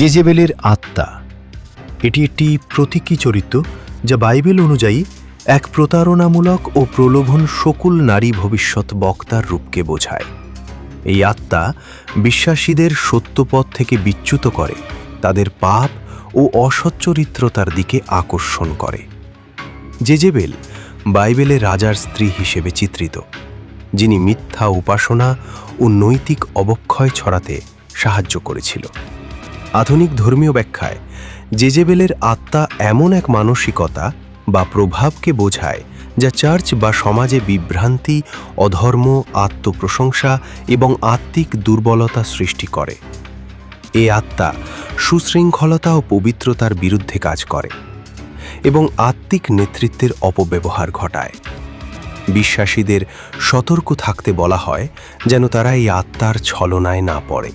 জেজেবেলের আত্মা। এটি একটি প্রতীকী চরিত্র যা বাইবেল অনুযায়ী এক প্রতারণামূলক ও প্রলোভন শকুল নারী ভবিষ্যৎ বক্তার রূপকে বোঝায়। এই আত্মা বিশ্বাসীদের সত্যপথ থেকে বিচ্যুত করে, তাদের পাপ ও অসচ্চরিত্রতার দিকে আকর্ষণ করে। জেজেবেল বাইবেলে রাজার স্ত্রী হিসেবে চিত্রিত, যিনি মিথ্যা উপাসনা ও নৈতিক অবক্ষয় ছড়াতে সাহায্য করেছিল। আধুনিক ধর্মীয় ব্যাখ্যায়, জেজেবেলের আত্মা এমন এক মানসিকতা বা প্রভাবকে বোঝায় যা চার্চ বা সমাজে বিভ্রান্তি, অধর্ম, আত্মপ্রশংসা এবং আত্মিক দুর্বলতা সৃষ্টি করে। এ আত্মা সুশৃঙ্খলতা ও পবিত্রতার বিরুদ্ধে কাজ করে এবং আত্মিক নেতৃত্বের অপব্যবহার ঘটায়। বিশ্বাসীদের সতর্ক থাকতে বলা হয় যেন তারা এই আত্মার ছলনায় না পড়ে।